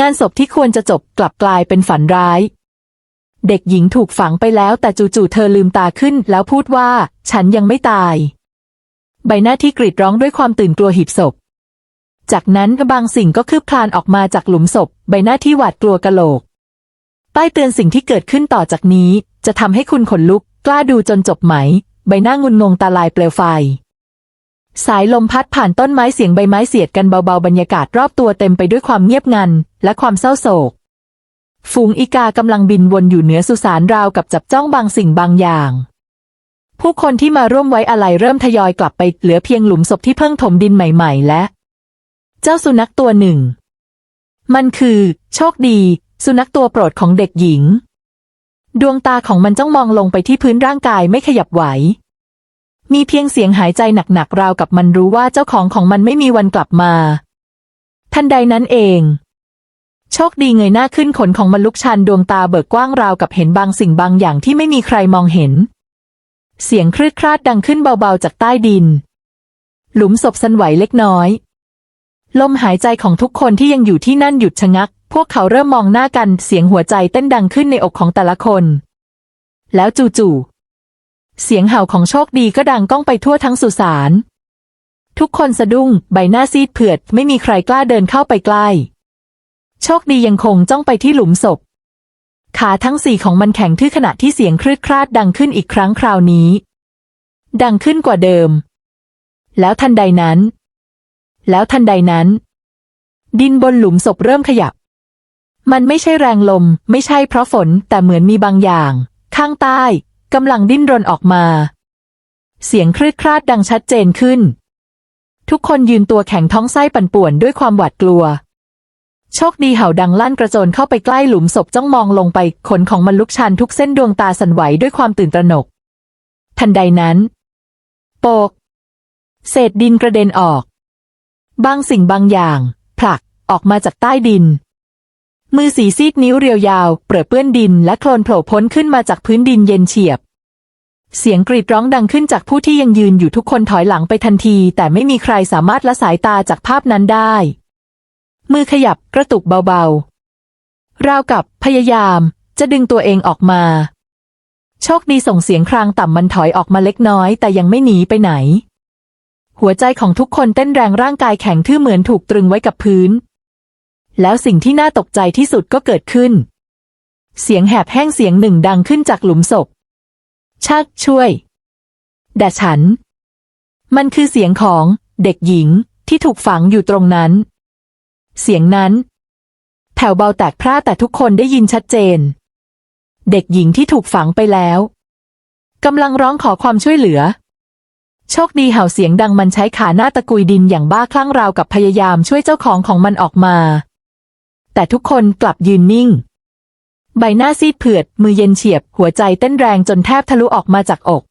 งานศพที่ควรจะจบกลับกลายเป็นฝันร้าย เด็กหญิงถูกฝังไปแล้วแต่จู่ๆเธอลืมตาขึ้นแล้วพูดว่า ฉันยังไม่ตาย ใบหน้าที่กรีดร้องด้วยความตื่นกลัวหีบศพ จากนั้นบางสิ่งก็คืบคลานออกมาจากหลุมศพ ใบหน้าที่หวาดกลัวกะโหลก ป้ายเตือนสิ่งที่เกิดขึ้นต่อจากนี้ จะทำให้คุณขนลุก กล้าดูจนจบไหม ใบหน้างุนงงตาลายเปลวไฟ สายลมพัดผ่านต้นไม้เสียงใบไม้เสียดกันเบาๆบรรยากาศรอบตัวเต็มไปด้วยความเงียบงัน และความเศร้าโศก ฝูงอีกากำลังบินวนอยู่เหนือสุสานราวกับจับจ้องบางสิ่งบางอย่าง ผู้คนที่มาร่วมไว้อาลัยเริ่มทยอยกลับไปเหลือเพียงหลุมศพที่เพิ่งถมดินใหม่ ๆ และ เจ้าสุนัขตัวหนึ่ง มันคือ โชคดี สุนัขตัวโปรดของเด็กหญิง ดวงตาของมันจ้องมองลงไปที่พื้นร่างกายไม่ขยับไหว มีเพียงเสียงหายใจหนักๆราวกับมันรู้ว่าเจ้าของของมันไม่มีวันกลับมา ทันใดนั้นเอง โชคดีเงยหน้าขึ้นขนของมันลุกชันดวงตาเบิกกว้างราวกับเห็นบางสิ่งบางอย่างที่ไม่มีใครมองเห็น เสียงคลืดคลาดดังขึ้นเบาๆจากใต้ดิน หลุมศพสั่นไหวเล็กน้อย ลมหายใจของทุกคนที่ยังอยู่ที่นั่นหยุดชะงัก พวกเขาเริ่มมองหน้ากันเสียงหัวใจเต้นดังขึ้นในอกของแต่ละคน แล้วจู่ๆ เสียงเห่าของโชคดีก็ดังก้องไปทั่วทั้งสุสาน ทุกคนสะดุ้งใบหน้าซีดเผือดไม่มีใครกล้าเดินเข้าไปใกล้ โชคดียังคงจ้องไปที่หลุมศพ ขาทั้งสี่ของมันแข็งทื่อขณะที่เสียงคลืดคลาดดังขึ้นอีกครั้งคราวนี้ ดังขึ้นกว่าเดิม แล้วทันใดนั้น แล้วทันใดนั้น ดินบนหลุมศพเริ่มขยับ มันไม่ใช่แรงลม ไม่ใช่เพราะฝนแต่เหมือนมีบางอย่าง ข้างใต้ กำลังดิ้นรนออกมา เสียงคลืดคลาดดังชัดเจนขึ้น ทุกคนยืนตัวแข็งท้องไส้ปั่นป่วนด้วยความหวาดกลัว โชคดีเห่าดังลั่นกระโจนเข้าไปใกล้หลุมศพจ้องมองลงไปขนของมันลุกชันทุกเส้นดวงตาสั่นไหวด้วยความตื่นตระหนก ทันใดนั้น โปก เศษดินกระเด็นออก บางสิ่งบางอย่าง ผลักออกมาจากใต้ดิน มือสีซีดนิ้วเรียวยาว เปรอะเปื้อนดินและโคลนโผล่พ้นขึ้นมาจากพื้นดินเย็นเฉียบ เสียงกรีดร้องดังขึ้นจากผู้ที่ยังยืนอยู่ทุกคนถอยหลังไปทันที แต่ไม่มีใครสามารถละสายตาจากภาพนั้นได้ มือขยับกระตุกเบาๆ ราวกับพยายาม จะดึงตัวเองออกมา โชคดีส่งเสียงครางต่ำมันถอยออกมาเล็กน้อย แต่ยังไม่หนีไปไหนหัวใจของทุกคนเต้นแรงร่างกายแข็งทื่อเหมือนถูกตรึงไว้กับพื้น แล้วสิ่งที่น่าตกใจที่สุดก็เกิดขึ้น เสียงแหบแห้งเสียงหนึ่งดังขึ้นจากหลุมศพ ชักช่วยแด่ฉัน มันคือเสียงของเด็กหญิงที่ถูกฝังอยู่ตรงนั้น เสียงนั้นแผ่วเบาแตกพร่าแต่ทุกคนได้ยินชัดเจน เด็กหญิงที่ถูกฝังไปแล้วกำลังร้องขอความช่วยเหลือ โชคดีเห่าเสียงดังมันใช้ขาหน้าตะกุยดินอย่างบ้าคลั่งราวกับพยายามช่วยเจ้าของของมันออกมา แต่ทุกคนกลับยืนนิ่ง ใบหน้าซีดเผือด มือเย็นเฉียบ หัวใจเต้นแรงจนแทบทะลุออกมาจากอก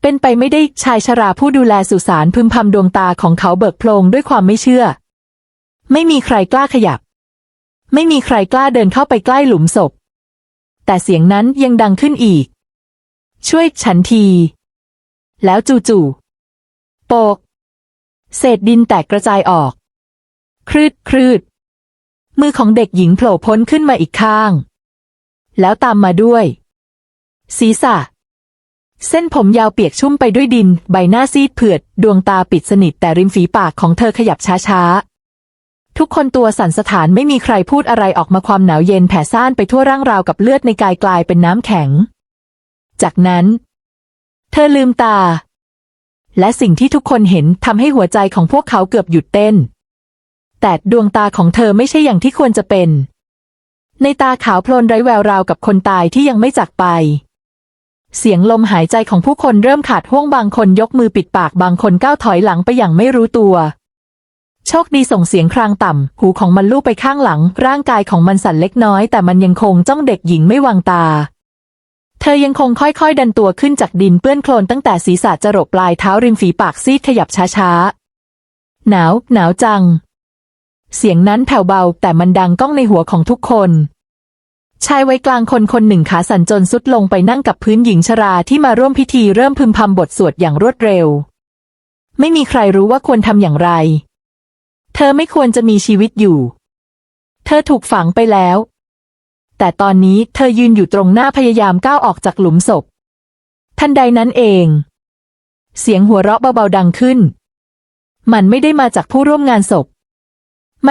เป็นไปไม่ได้ชายชราผู้ดูแลสุสานพึมพำดวงตาของเขาเบิกโพลงด้วยความไม่เชื่อ ไม่มีใครกล้าขยับ ไม่มีใครกล้าเดินเข้าไปใกล้หลุมศพ แต่เสียงนั้นยังดังขึ้นอีก ช่วยฉันที แล้วจู่ๆโปก เศษดินแตกกระจายออก ครืดครืด มือของเด็กหญิงโผล่พ้นขึ้นมาอีกข้าง แล้วตามมาด้วย ศีรษะ เส้นผมยาวเปียกชุ่มไปด้วยดิน ใบหน้าซีดเผือด ดวงตาปิดสนิทแต่ริมฝีปากของเธอขยับช้าๆ ทุกคนตัวสั่นสะท้านไม่มีใครพูดอะไรออกมาความหนาวเย็นแผ่ซ่านไปทั่วร่างราวกับเลือดในกายกลายเป็นน้ำแข็ง จากนั้น เธอลืมตา และสิ่งที่ทุกคนเห็นทำให้หัวใจของพวกเขาเกือบหยุดเต้น แต่ดวงตาของเธอไม่ใช่อย่างที่ควรจะเป็น ในตาขาวโพลนไร้แววราวกับคนตายที่ยังไม่จากไป เสียงลมหายใจของผู้คนเริ่มขาดห่วงบางคนยกมือปิดปากบางคนก้าวถอยหลังไปอย่างไม่รู้ตัว โชคดีส่งเสียงครางต่ำ หูของมันลูบไปข้างหลัง ร่างกายของมันสั่นเล็กน้อย แต่มันยังคงจ้องเด็กหญิงไม่วางตาเธอยังคงค่อยๆ ดันตัวขึ้นจากดินเปื้อนโคลนตั้งแต่ศีรษะจะรบปลายเท้าริมฝีปากซีดขยับช้าๆ หนาว หนาวจัง เสียงนั้นแผ่วเบาแต่มันดังก้องในหัวของทุกคน ชายวัยกลางคนคนหนึ่งขาสั่นจนสุดลงไปนั่งกับพื้นหญิงชราที่มาร่วมพิธีเริ่มพึมพำบทสวดอย่างรวดเร็ว ไม่มีใครรู้ว่าควรทำอย่างไร เธอไม่ควรจะมีชีวิตอยู่ เธอถูกฝังไปแล้ว แต่ตอนนี้เธอยืนอยู่ตรงหน้าพยายามก้าวออกจากหลุมศพ ทันใดนั้นเอง เสียงหัวเราะเบาๆดังขึ้น มันไม่ได้มาจากผู้ร่วมงานศพ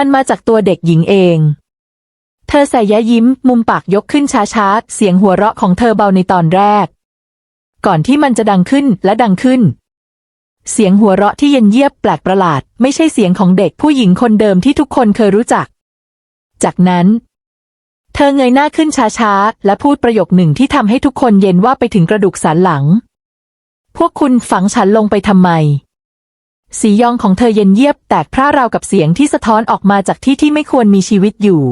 มันมาจากตัวเด็กหญิงเอง เธอใส่ยะยิ้ม มุมปากยกขึ้นช้าๆ เสียงหัวเราะของเธอเบาในตอนแรก ก่อนที่มันจะดังขึ้นและดังขึ้น เสียงหัวเราะที่เย็นเยียบแปลกประหลาด ไม่ใช่เสียงของเด็กผู้หญิงคนเดิมที่ทุกคนเคยรู้จัก จากนั้น เธอเงยหน้าขึ้นช้าๆ และพูดประโยคหนึ่งที่ทำให้ทุกคนเย็นว่าไปถึงกระดูกสันหลัง พวกคุณฝังฉันลงไปทำไม สียองของเธอเย็นเยียบแตกพร่าราวกับเสียงที่สะท้อนออกมาจากที่ที่ไม่ควรมีชีวิตอยู่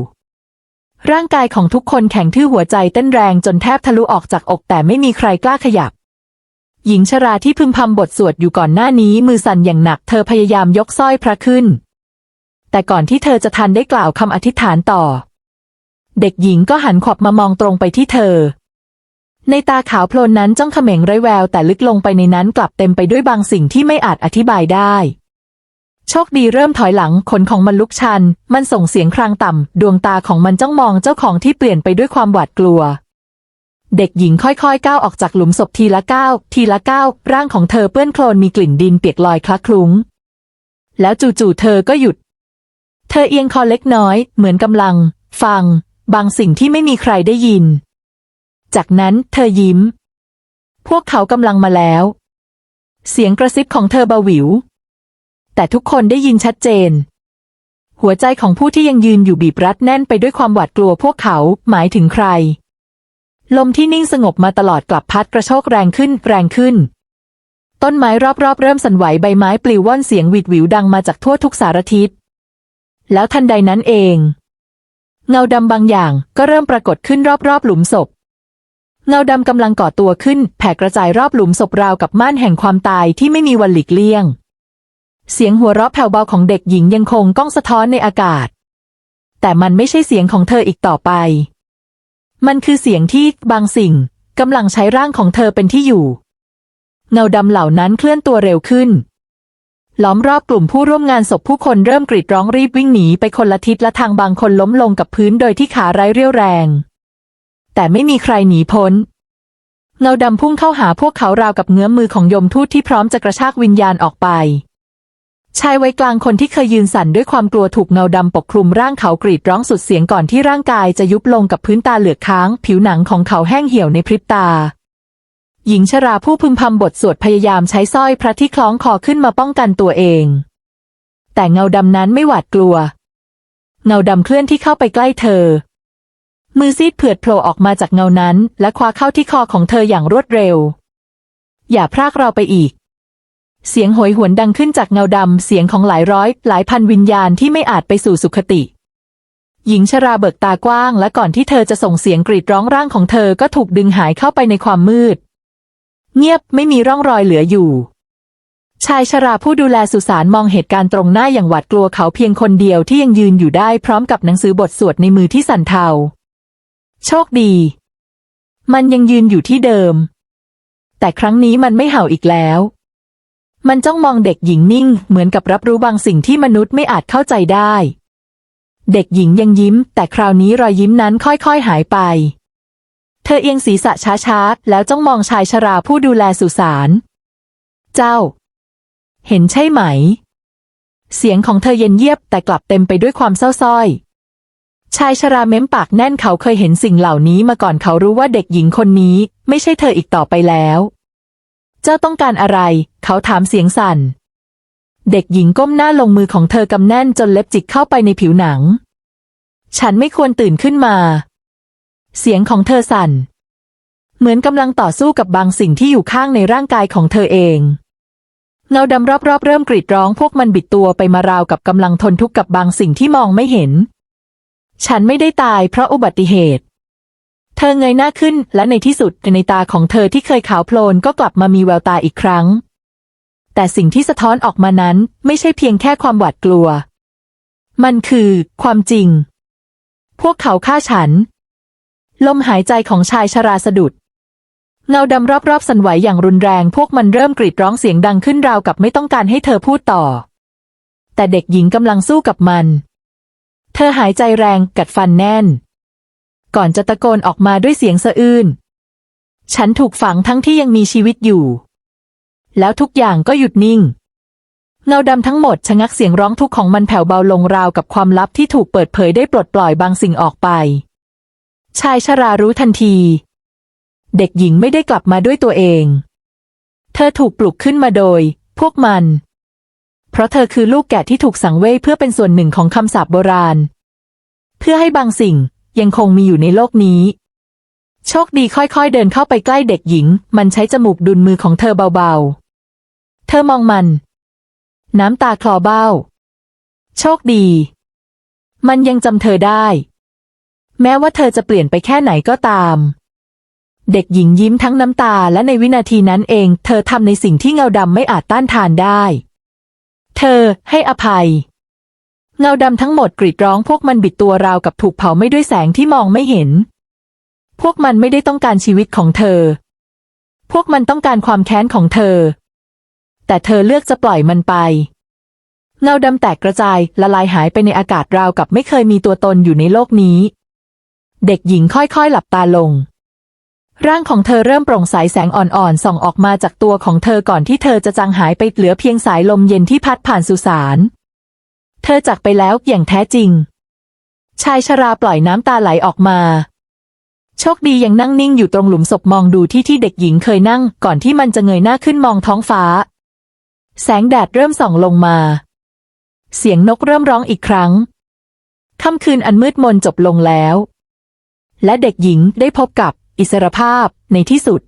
ร่างกายของทุกคนแข็งทื่อหัวใจเต้นแรงจนแทบทะลุออกจากอกแต่ไม่มีใครกล้าขยับ หญิงชราที่พึมพำบทสวดอยู่ก่อนหน้านี้มือสั่นอย่างหนักเธอพยายามยกสร้อยพระขึ้น แต่ก่อนที่เธอจะทันได้กล่าวคำอธิษฐานต่อ เด็กหญิงก็หันขวับมามองตรงไปที่เธอ ในตาขาวโพลนนั้นจ้องเขม็งไร้แววแต่ลึกลงไปในนั้นกลับเต็มไปด้วยบางสิ่งที่ไม่อาจอธิบายได้ โชคดีเริ่มถอยหลังขนของมันลุกชัน มันส่งเสียงครางต่ำ ดวงตาของมันจ้องมองเจ้าของที่เปลี่ยนไปด้วยความหวาดกลัว เด็กหญิงค่อยๆก้าวออกจากหลุมศพทีละก้าวทีละก้าวร่างของเธอเปื้อนโคลนมีกลิ่นดินเปียกลอยคลักคลุ้ง แล้วจู่ๆเธอก็หยุด เธอเอียงคอเล็กน้อย เหมือนกำลัง ฟัง บางสิ่งที่ไม่มีใครได้ยิน จากนั้นเธอยิ้ม พวกเขากำลังมาแล้ว เสียงกระซิบของเธอเบาหวิว แต่ทุกคนได้ยินชัดเจน หัวใจของผู้ที่ยังยืนอยู่บีบรัดแน่นไปด้วยความหวาดกลัวพวกเขาหมายถึงใคร ลมที่นิ่งสงบมาตลอดกลับพัดกระโชกแรงขึ้นแรงขึ้น ต้นไม้รอบๆ เริ่มสั่นไหวใบไม้ปลิวว่อนเสียงหวิดหวิวดังมาจากทั่วทุกสารทิศแล้วทันใดนั้นเองเงาดำบางอย่างก็เริ่มปรากฏขึ้นรอบๆ หลุมศพ เงาดำกำลังก่อตัวขึ้น แผ่กระจายรอบหลุมศพราวกับม่านแห่งความตายที่ไม่มีวันหลีกเลี่ยง เสียงหัวเราะแผ่วเบาของเด็กหญิงยังคงก้องสะท้อนในอากาศ แต่มันไม่ใช่เสียงของเธออีกต่อไป มันคือเสียงที่บางสิ่งกำลังใช้ร่างของเธอเป็นที่อยู่ เงาดำเหล่านั้นเคลื่อนตัวเร็วขึ้น ล้อมรอบกลุ่มผู้ร่วมงานศพผู้คนเริ่มกรีดร้องรีบวิ่งหนีไปคนละทิศและทางบางคนล้มลงกับพื้นโดยที่ขาไร้เรี่ยวแรง แต่ไม่มีใครหนีพ้น เงาดำพุ่งเข้าหาพวกเขาราวกับเงื้อมมือของยมทูตที่พร้อมจะกระชากวิญญาณออกไปชายวัยกลางคนที่เคยยืนสั่นด้วยความกลัวถูกเงาดำปกคลุมร่างเขากรีดร้องสุดเสียงก่อนที่ร่างกายจะยุบลงกับพื้นตาเหลือกค้าง ผิวหนังของเขาแห้งเหี่ยวในพริบตา หญิงชราผู้พึมพำบทสวดพยายามใช้สร้อยพระที่คล้องคอขึ้นมาป้องกันตัวเอง แต่เงาดำนั้นไม่หวาดกลัว เงาดำเคลื่อนที่เข้าไปใกล้เธอ มือซีดเผือดโผล่ออกมาจากเงานั้น และคว้าเข้าที่คอของเธออย่างรวดเร็ว อย่าพรากเราไปอีก เสียงโหยหวนดังขึ้นจากเงาดำ เสียงของหลายร้อย หลายพันวิญญาณที่ไม่อาจไปสู่สุคติ หญิงชราเบิกตากว้าง และก่อนที่เธอจะส่งเสียงกรีดร้องร่างของเธอก็ถูกดึงหายเข้าไปในความมืด เงียบไม่มีร่องรอยเหลืออยู่ชายชราผู้ดูแลสุสานมองเหตุการณ์ตรงหน้าอย่างหวาดกลัวเขาเพียงคนเดียวที่ยังยืนอยู่ได้พร้อมกับหนังสือบทสวดในมือที่สั่นเทา โชคดี มันยังยืนอยู่ที่เดิม แต่ครั้งนี้มันไม่เห่าอีกแล้ว มันจ้องมองเด็กหญิงนิ่ง เหมือนกับรับรู้บางสิ่งที่มนุษย์ไม่อาจเข้าใจได้ เด็กหญิงยังยิ้ม แต่คราวนี้รอยยิ้มนั้นค่อยๆหายไป เธอเอียงศีรษะช้าๆ แล้วจ้องมองชายชราผู้ดูแลสุสาน เจ้า เห็นใช่ไหม เสียงของเธอเย็นเยียบแต่กลับเต็มไปด้วยความเศร้าส้อย ชายชราเม้มปากแน่นเขาเคยเห็นสิ่งเหล่านี้มาก่อนเขารู้ว่าเด็กหญิงคนนี้ ไม่ใช่เธออีกต่อไปแล้ว เจ้าต้องการอะไร เขาถามเสียงสั่น เด็กหญิงก้มหน้าลงมือของเธอกำแน่นจนเล็บจิกเข้าไปในผิวหนัง ฉันไม่ควรตื่นขึ้นมา เสียงของเธอสั่น เหมือนกำลังต่อสู้กับบางสิ่งที่อยู่ข้างในร่างกายของเธอเองเงาดำรอบๆเริ่มกรีดร้องพวกมันบิดตัวไปมาราวกับกำลังทนทุกข์กับบางสิ่งที่มองไม่เห็น ฉันไม่ได้ตายเพราะอุบัติเหตุ เธอเงยหน้าขึ้นและในที่สุดในตาของเธอที่เคยขาวโพลนก็กลับมามีแววตาอีกครั้ง แต่สิ่งที่สะท้อนออกมานั้นไม่ใช่เพียงแค่ความหวาดกลัว มันคือ ความจริง พวกเขาฆ่าฉัน ลมหายใจของชายชราสะดุด เงาดำรอบๆสั่นไหวอย่างรุนแรง พวกมันเริ่มกรีดร้องเสียงดังขึ้นราวกับไม่ต้องการให้เธอพูดต่อ แต่เด็กหญิงกำลังสู้กับมัน เธอหายใจแรงกัดฟันแน่น ก่อนจะตะโกนออกมาด้วยเสียงสะอื้น ฉันถูกฝังทั้งที่ยังมีชีวิตอยู่ แล้วทุกอย่างก็หยุดนิ่ง เงาดำทั้งหมดชะงักเสียงร้องทุกข์ของมันแผ่วเบาลงราวกับความลับที่ถูกเปิดเผยได้ปลดปล่อยบางสิ่งออกไป ชายชรารู้ทันที เด็กหญิงไม่ได้กลับมาด้วยตัวเอง เธอถูกปลุกขึ้นมาโดย พวกมัน เพราะเธอคือลูกแกะที่ถูกสังเวยเพื่อเป็นส่วนหนึ่งของคำสาปโบราณ เพื่อให้บางสิ่งยังคงมีอยู่ในโลกนี้ โชคดีค่อยๆเดินเข้าไปใกล้เด็กหญิง มันใช้จมูกดุลมือของเธอเบาๆ เธอมองมัน น้ำตาคลอเบ้า โชคดี มันยังจำเธอได้ แม้ว่าเธอจะเปลี่ยนไปแค่ไหนก็ตามเด็กหญิงยิ้มทั้งน้ำตาและในวินาทีนั้นเอง เธอทำในสิ่งที่เงาดำไม่อาจต้านทานได้ เธอให้อภัย เงาดำทั้งหมดกรีดร้องพวกมันบิดตัวราวกับถูกเผาไม่ด้วยแสงที่มองไม่เห็น พวกมันไม่ได้ต้องการชีวิตของเธอ พวกมันต้องการความแค้นของเธอ แต่เธอเลือกจะปล่อยมันไป เงาดำแตกกระจายละลายหายไปในอากาศราวกับไม่เคยมีตัวตนอยู่ในโลกนี้ เด็กหญิงค่อยๆหลับตาลง ร่างของเธอเริ่มโปร่งใสแสงอ่อนๆ ส่องออกมาจากตัวของเธอก่อนที่เธอจะจางหายไปเหลือเพียงสายลมเย็นที่พัดผ่านสุสาน เธอจากไปแล้วอย่างแท้จริง ชายชราปล่อยน้ำตาไหลออกมา โชคดียังนั่งนิ่งอยู่ตรงหลุมศพมองดูที่ที่เด็กหญิงเคยนั่งก่อนที่มันจะเงยหน้าขึ้นมองท้องฟ้า แสงแดดเริ่มส่องลงมา เสียงนกเริ่มร้องอีกครั้ง ค่ำคืนอันมืดมนจบลงแล้ว และเด็กหญิงได้พบกับ อิสรภาพในที่สุด